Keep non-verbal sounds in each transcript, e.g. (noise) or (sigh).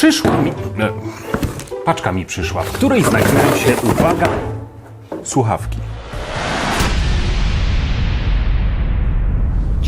Przyszła mi... E, paczka mi przyszła, w której znajdują się, uwaga, słuchawki.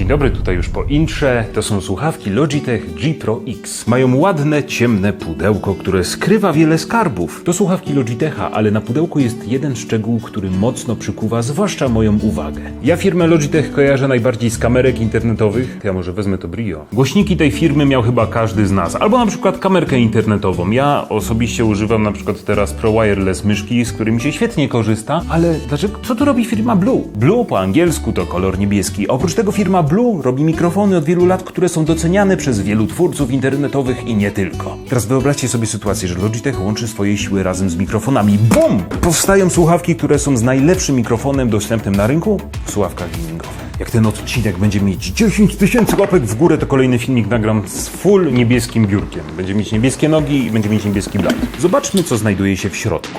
Dzień dobry, tutaj już po intrze. To są słuchawki Logitech G Pro X. Mają ładne, ciemne pudełko, które skrywa wiele skarbów. To słuchawki Logitecha, ale na pudełku jest jeden szczegół, który mocno przykuwa zwłaszcza moją uwagę. Ja firmę Logitech kojarzę najbardziej z kamerek internetowych. Ja może wezmę to Brio. Głośniki tej firmy miał chyba każdy z nas. Albo na przykład kamerkę internetową. Ja osobiście używam na przykład teraz Pro Wireless myszki, z którymi się świetnie korzysta, ale dlaczego, co tu robi firma Blue? Blue po angielsku to kolor niebieski. Oprócz tego firma Blue robi mikrofony od wielu lat, które są doceniane przez wielu twórców internetowych i nie tylko. Teraz wyobraźcie sobie sytuację, że Logitech łączy swoje siły razem z mikrofonami. BUM! Powstają słuchawki, które są z najlepszym mikrofonem dostępnym na rynku w słuchawkach gamingowych. Jak ten odcinek będzie mieć 10 tysięcy łapek w górę, to kolejny filmik nagram z full niebieskim biurkiem. Będzie mieć niebieskie nogi i będzie mieć niebieski blat. Zobaczmy, co znajduje się w środku.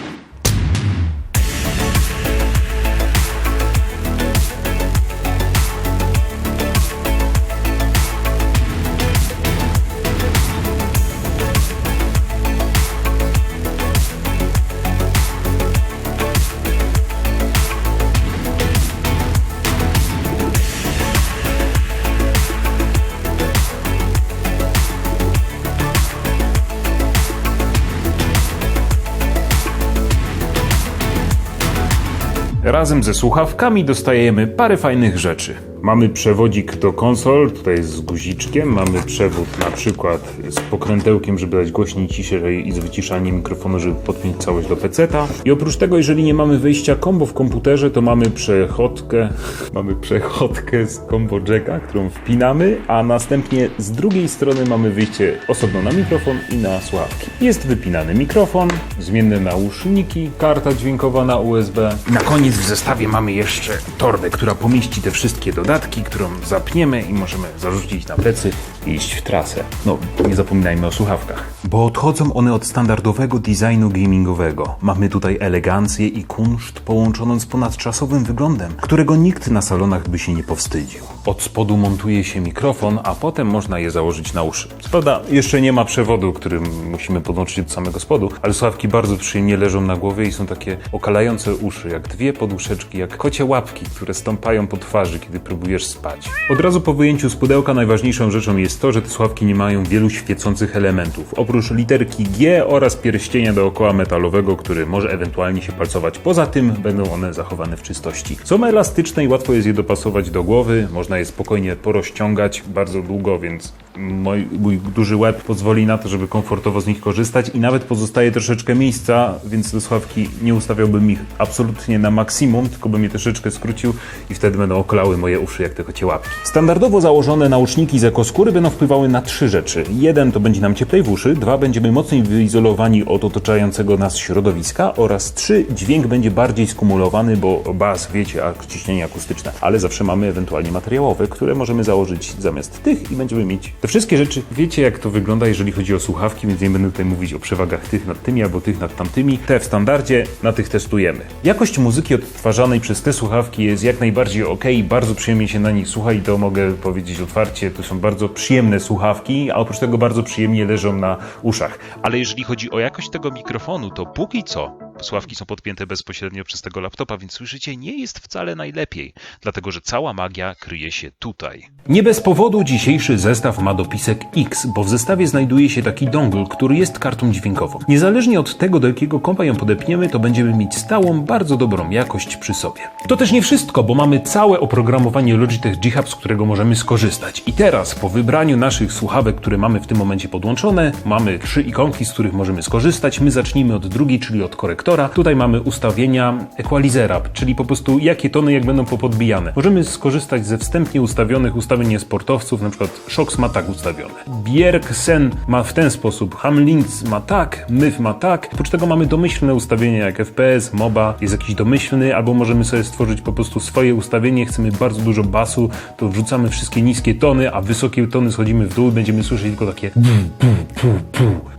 Razem ze słuchawkami dostajemy parę fajnych rzeczy. Mamy przewodzik do konsol, tutaj z guziczkiem. Mamy przewód na przykład z pokrętełkiem, żeby dać głośniej, ciszej i z wyciszaniem mikrofonu, żeby podpiąć całość do peceta. I oprócz tego, jeżeli nie mamy wyjścia combo w komputerze, to mamy przechodkę, (laughs) mamy przechodkę z combo jacka, którą wpinamy, a następnie z drugiej strony mamy wyjście osobno na mikrofon i na słuchawki. Jest wypinany mikrofon, zmienne nauszniki, karta dźwiękowa na USB. Na koniec w zestawie mamy jeszcze torbę, która pomieści te wszystkie dodatki, którą zapniemy i możemy zarzucić na plecy i iść w trasę. No, nie zapominajmy o słuchawkach. Bo odchodzą one od standardowego designu gamingowego. Mamy tutaj elegancję i kunszt połączoną z ponadczasowym wyglądem, którego nikt na salonach by się nie powstydził. Od spodu montuje się mikrofon, a potem można je założyć na uszy. Prawda, jeszcze nie ma przewodu, którym musimy podłączyć do samego spodu, ale słuchawki bardzo przyjemnie leżą na głowie i są takie okalające uszy, jak dwie poduszeczki, jak kocie łapki, które stąpają po twarzy, kiedy próbujesz spać. Od razu po wyjęciu z pudełka najważniejszą rzeczą jest to, że te słuchawki nie mają wielu świecących elementów. Oprócz literki G oraz pierścienia dookoła metalowego, który może ewentualnie się palcować. Poza tym będą one zachowane w czystości. Są elastyczne i łatwo jest je dopasować do głowy. Można je spokojnie porozciągać bardzo długo, więc mój, mój duży łeb pozwoli na to, żeby komfortowo z nich korzystać i nawet pozostaje troszeczkę miejsca, więc te słuchawki nie ustawiałbym ich absolutnie na maksimum, tylko bym je troszeczkę skrócił i wtedy będą okalały moje uszy jak te kocie łapki. Standardowo założone nauczniki z ekoskóry będą wpływały na trzy rzeczy. Jeden to będzie nam cieplej w uszy, dwa będziemy mocniej wyizolowani od otaczającego nas środowiska oraz trzy dźwięk będzie bardziej skumulowany, bo bas, wiecie, a ciśnienie akustyczne, ale zawsze mamy ewentualnie materiałowe, które możemy założyć zamiast tych i będziemy mieć te wszystkie rzeczy. Wiecie jak to wygląda, jeżeli chodzi o słuchawki, więc nie będę tutaj mówić o przewagach tych nad tymi albo tych nad tamtymi. Te w standardzie, na tych testujemy. Jakość muzyki odtwarzanej przez te słuchawki jest jak najbardziej ok, bardzo przyjemnie się na nich słucha i to mogę powiedzieć otwarcie, to są bardzo przyjemne słuchawki, a oprócz tego bardzo przyjemnie leżą na uszach. Ale jeżeli chodzi o jakość tego mikrofonu, to póki co słuchawki są podpięte bezpośrednio przez tego laptopa, więc słyszycie, nie jest wcale najlepiej, dlatego że cała magia kryje się tutaj. Nie bez powodu dzisiejszy zestaw ma dopisek X, bo w zestawie znajduje się taki dongle, który jest kartą dźwiękową. Niezależnie od tego, do jakiego kompa ją podepniemy, to będziemy mieć stałą, bardzo dobrą jakość przy sobie. To też nie wszystko, bo mamy całe oprogramowanie Logitech G Hub, z którego możemy skorzystać. I teraz, po wybraniu naszych słuchawek, które mamy w tym momencie podłączone, mamy trzy ikonki, z których możemy skorzystać. My zacznijmy od drugiej, czyli od korektora. Tutaj mamy ustawienia equalizera, czyli po prostu jakie tony jak będą popodbijane. Możemy skorzystać ze wstępnie ustawionych ustawień sportowców, na przykład Shox ma tak ustawione. Bjergsen ma w ten sposób, Hamlins ma tak, Myf ma tak. Oprócz tego mamy domyślne ustawienia jak FPS, MOBA, jest jakiś domyślny, albo możemy sobie stworzyć po prostu swoje ustawienie, chcemy bardzo dużo basu, to wrzucamy wszystkie niskie tony, a wysokie tony schodzimy w dół będziemy słyszeć tylko takie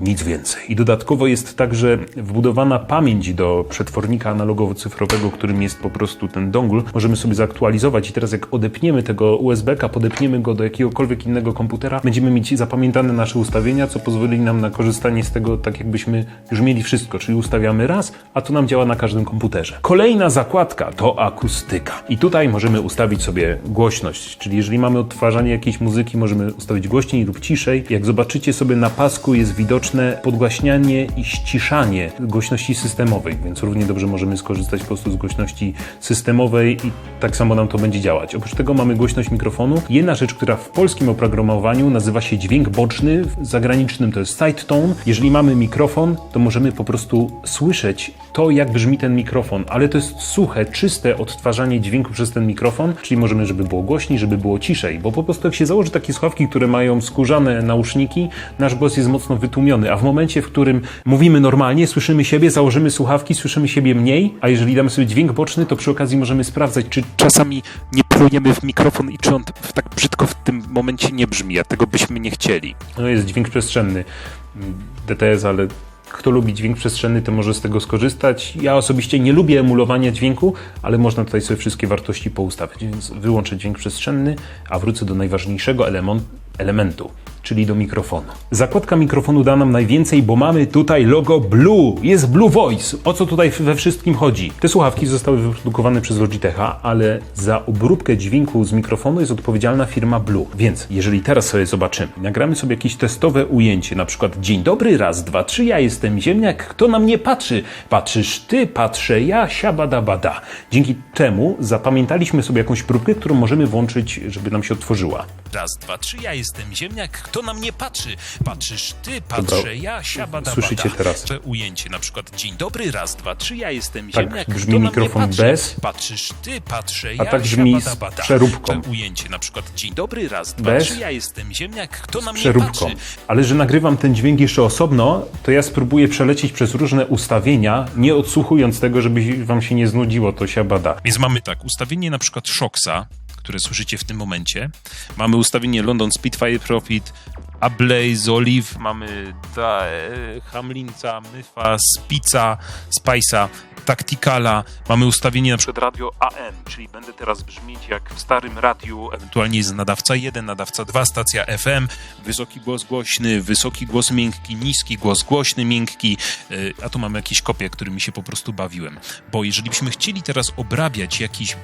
nic więcej. I dodatkowo jest także wbudowana pamięć do przetwornika analogowo-cyfrowego, którym jest po prostu ten dongle. Możemy sobie zaktualizować i teraz jak odepniemy tego USB-ka, podepniemy go do jakiegokolwiek innego komputera, będziemy mieć zapamiętane nasze ustawienia, co pozwoli nam na korzystanie z tego tak jakbyśmy już mieli wszystko, czyli ustawiamy raz, a to nam działa na każdym komputerze. Kolejna zakładka to akustyka. I tutaj możemy ustawić sobie głośność, czyli jeżeli mamy odtwarzanie jakiejś muzyki, możemy ustawić głośniej lub ciszej. Jak zobaczycie sobie na pasku jest widoczne podgłaśnianie i ściszanie głośności systemowej, więc równie dobrze możemy skorzystać po prostu z głośności systemowej i tak samo nam to będzie działać. Oprócz tego mamy głośność mikrofonu. Jedna rzecz, która w polskim oprogramowaniu nazywa się dźwięk boczny, w zagranicznym to jest side tone. Jeżeli mamy mikrofon, to możemy po prostu słyszeć to, jak brzmi ten mikrofon, ale to jest suche, czyste odtwarzanie dźwięku przez ten mikrofon, czyli możemy, żeby było głośniej, żeby było ciszej, bo po prostu jak się założy takie słuchawki, które mają skórzane nauszniki, nasz głos jest mocno wytłumiony, a w momencie, w którym mówimy normalnie, słyszymy siebie, założymy słuchawki, słyszymy siebie mniej, a jeżeli damy sobie dźwięk boczny, to przy okazji możemy sprawdzać, czy czasami nie plujemy w mikrofon i czy on tak brzydko w tym momencie nie brzmi, a tego byśmy nie chcieli. no jest dźwięk przestrzenny mm, DTS, ale kto lubi dźwięk przestrzenny, to może z tego skorzystać. Ja osobiście nie lubię emulowania dźwięku, ale można tutaj sobie wszystkie wartości poustawiać, więc wyłączę dźwięk przestrzenny, a wrócę do najważniejszego elementu, czyli do mikrofonu. Zakładka mikrofonu da nam najwięcej, bo mamy tutaj logo Blue. Jest Blue Voice. O co tutaj we wszystkim chodzi? Te słuchawki zostały wyprodukowane przez Logitecha, ale za obróbkę dźwięku z mikrofonu jest odpowiedzialna firma Blue. Więc jeżeli teraz sobie zobaczymy, nagramy sobie jakieś testowe ujęcie, na przykład dzień dobry, raz, dwa, trzy, ja jestem ziemniak, kto na mnie patrzy? Patrzysz ty, patrzę ja, siabada bada. Dzięki temu zapamiętaliśmy sobie jakąś próbkę, którą możemy włączyć, żeby nam się otworzyła. Raz, dwa, trzy, ja jestem ziemniak, kto na mnie patrzy? Patrzysz ty, patrzę Dobra. ja, siabada Słyszycie teraz. Te ujęcie, na przykład dzień dobry, raz, dwa, trzy, ja jestem Tak ziemniak, brzmi mikrofon patrzy? bez, Patrzysz ty, patrzę a ja, tak brzmi siabada bada. przeróbką. Te ujęcie, na przykład dzień dobry, raz, dwa, Bez, trzy, ja jestem ziemniak, kto na mnie przeróbką. patrzy? Ale że nagrywam ten dźwięk jeszcze osobno, to ja spróbuję przelecieć przez różne ustawienia, nie odsłuchując tego, żeby wam się nie znudziło, to się bada. Więc mamy tak, ustawienie na przykład Shoxa, które słyszycie w tym momencie. Mamy ustawienie London Spitfire Profit, Ablaze, Olive, mamy da, e, Hamlinca, Myfa, Spica, Spice'a, Tacticala. Mamy ustawienie na przykład radio AM, czyli będę teraz brzmieć jak w starym radiu, ewentualnie jest nadawca 1, nadawca 2, stacja FM, wysoki głos głośny, wysoki głos miękki, niski głos głośny, miękki, e, a tu mamy jakieś kopie, którymi się po prostu bawiłem. Bo jeżeli byśmy chcieli teraz obrabiać jakiś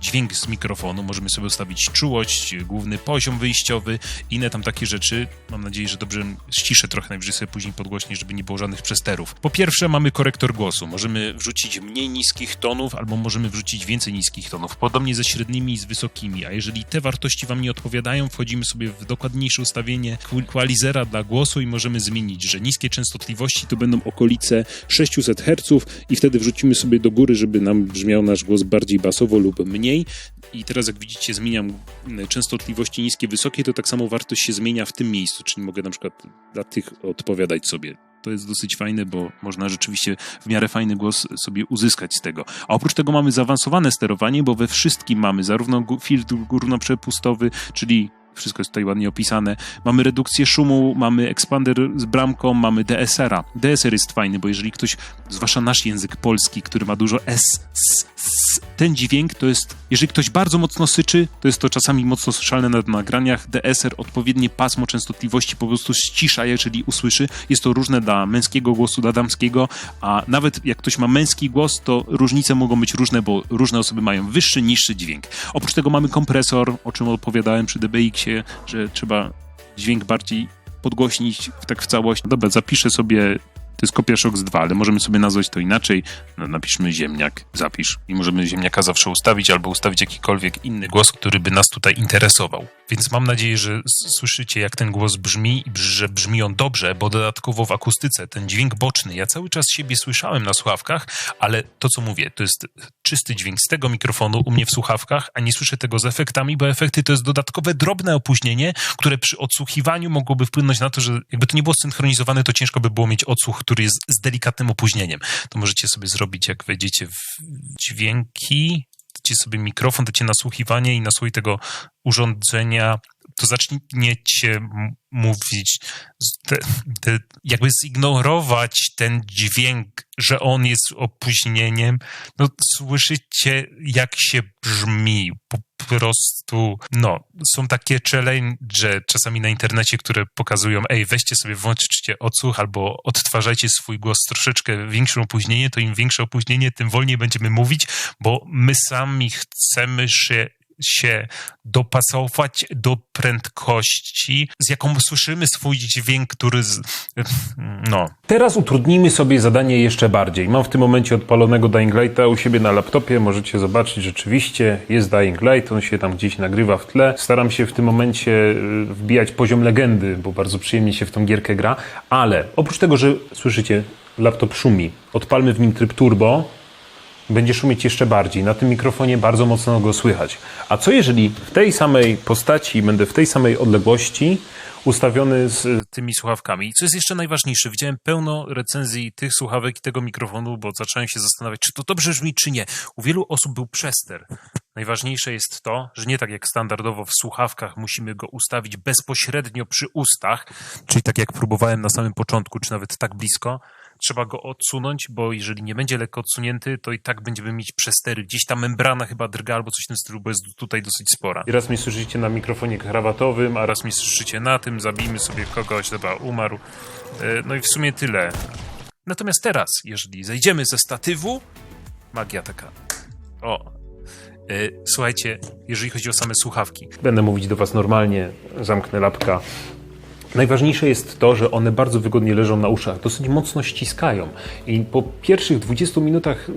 dźwięk z mikrofonu, możemy sobie ustawić czułość, główny poziom wyjściowy, inne tam takie rzeczy. Mam nadzieję, że dobrze ściszę trochę, najwyżej sobie później podgłośnię, żeby nie było żadnych przesterów. Po pierwsze mamy korektor głosu. Możemy wrzucić mniej niskich tonów, albo możemy wrzucić więcej niskich tonów. Podobnie ze średnimi i z wysokimi. A jeżeli te wartości Wam nie odpowiadają, wchodzimy sobie w dokładniejsze ustawienie equalizera dla głosu i możemy zmienić, że niskie częstotliwości to będą okolice 600 Hz i wtedy wrzucimy sobie do góry, żeby nam brzmiał nasz głos bardziej basowo lub mniej. I teraz jak widzicie zmieniam mm, częstotliwości niskie, wysokie, to tak samo wartość się zmienia w tym miejscu, czyli mogę na przykład dla tych odpowiadać sobie. To jest dosyć fajne, bo można rzeczywiście w miarę fajny głos sobie uzyskać z tego. A oprócz tego mamy zaawansowane sterowanie, bo we wszystkim mamy zarówno filtr górnoprzepustowy, czyli wszystko jest tutaj ładnie opisane. Mamy redukcję szumu, mamy expander z bramką, mamy DSR-a. DSR jest fajny, bo jeżeli ktoś, zwłaszcza nasz język polski, który ma dużo S, S, S, ten dźwięk to jest, jeżeli ktoś bardzo mocno syczy, to jest to czasami mocno słyszalne na nagraniach. DSR, odpowiednie pasmo częstotliwości po prostu ścisza, jeżeli usłyszy. Jest to różne dla męskiego głosu, dla damskiego, a nawet jak ktoś ma męski głos, to różnice mogą być różne, bo różne osoby mają wyższy, niższy dźwięk. Oprócz tego mamy kompresor, o czym opowiadałem przy DBX-ie, że trzeba dźwięk bardziej podgłośnić tak w całość. Dobra, zapiszę sobie, to jest kopia Shox 2, ale możemy sobie nazwać to inaczej. No, napiszmy ziemniak, zapisz. I możemy ziemniaka zawsze ustawić albo ustawić jakikolwiek inny głos, który by nas tutaj interesował. Więc mam nadzieję, że słyszycie, jak ten głos brzmi i że brzmi on dobrze, bo dodatkowo w akustyce ten dźwięk boczny, ja cały czas siebie słyszałem na słuchawkach, ale to, co mówię, to jest czysty dźwięk z tego mikrofonu u mnie w słuchawkach, a nie słyszę tego z efektami, bo efekty to jest dodatkowe drobne opóźnienie, które przy odsłuchiwaniu mogłoby wpłynąć na to, że jakby to nie było synchronizowane, to ciężko by było mieć odsłuch, który jest z delikatnym opóźnieniem. To możecie sobie zrobić, jak wejdziecie w dźwięki, dacie sobie mikrofon, dacie nasłuchiwanie i na słuch tego urządzenia to zaczniecie mówić, te, te, jakby zignorować ten dźwięk, że on jest opóźnieniem, no słyszycie jak się brzmi, po prostu, no, są takie challenge czasami na internecie, które pokazują, ej, weźcie sobie, włączcie odsłuch albo odtwarzajcie swój głos troszeczkę większym opóźnienie, to im większe opóźnienie, tym wolniej będziemy mówić, bo my sami chcemy się się dopasować do prędkości, z jaką słyszymy swój dźwięk, który z, no, Teraz utrudnijmy sobie zadanie jeszcze bardziej. Mam w tym momencie odpalonego Dying Lighta u siebie na laptopie. Możecie zobaczyć, rzeczywiście jest Dying Light, on się tam gdzieś nagrywa w tle. Staram się w tym momencie y, wbijać poziom legendy, bo bardzo przyjemnie się w tą gierkę gra. Ale oprócz tego, że słyszycie, laptop szumi, odpalmy w nim tryb turbo, będzie szumieć jeszcze bardziej. Na tym mikrofonie bardzo mocno go słychać. A co jeżeli w tej samej postaci będę w tej samej odległości ustawiony z tymi słuchawkami. I co jest jeszcze najważniejsze, widziałem pełno recenzji tych słuchawek i tego mikrofonu, bo zacząłem się zastanawiać, czy to dobrze brzmi, czy nie. U wielu osób był przester. Najważniejsze jest to, że nie tak jak standardowo w słuchawkach musimy go ustawić bezpośrednio przy ustach, czyli tak jak próbowałem na samym początku, czy nawet tak blisko, trzeba go odsunąć, bo jeżeli nie będzie lekko odsunięty, to i tak będziemy mieć przestery. Gdzieś ta membrana chyba drga albo coś w tym stylu, bo jest tutaj dosyć spora. I raz mnie słyszycie na mikrofonie krawatowym, a raz mi słyszycie na tym, zabijmy sobie kogoś, dobra, umarł. E, No i w sumie tyle. Natomiast teraz, jeżeli zejdziemy ze statywu, magia taka. O. E, Słuchajcie, jeżeli chodzi o same słuchawki, będę mówić do Was normalnie, zamknę lapka. Najważniejsze jest to, że one bardzo wygodnie leżą na uszach, dosyć mocno ściskają. I po pierwszych 20 minutach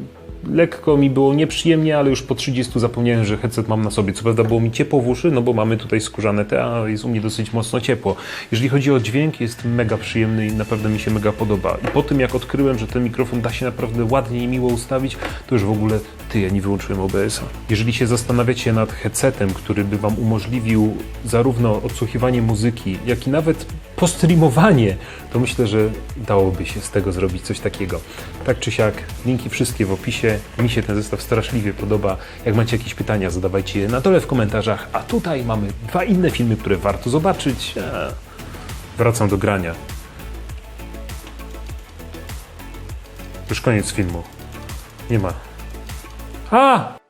lekko mi było nieprzyjemnie, ale już po 30 zapomniałem, że headset mam na sobie. Co prawda było mi ciepło w uszy, no bo mamy tutaj skórzane te, a jest u mnie dosyć mocno ciepło. Jeżeli chodzi o dźwięk, jest mega przyjemny i naprawdę mi się mega podoba. I po tym, jak odkryłem, że ten mikrofon da się naprawdę ładnie i miło ustawić, to już w ogóle ty, ja nie wyłączyłem OBS-a. Jeżeli się zastanawiacie nad headsetem, który by Wam umożliwił zarówno odsłuchiwanie muzyki, jak i nawet postreamowanie, to myślę, że dałoby się z tego zrobić coś takiego. Tak czy siak, linki wszystkie w opisie. Mi się ten zestaw straszliwie podoba. Jak macie jakieś pytania, zadawajcie je na dole w komentarzach. A tutaj mamy dwa inne filmy, które warto zobaczyć. Wracam do grania. Już koniec filmu. Nie ma. A!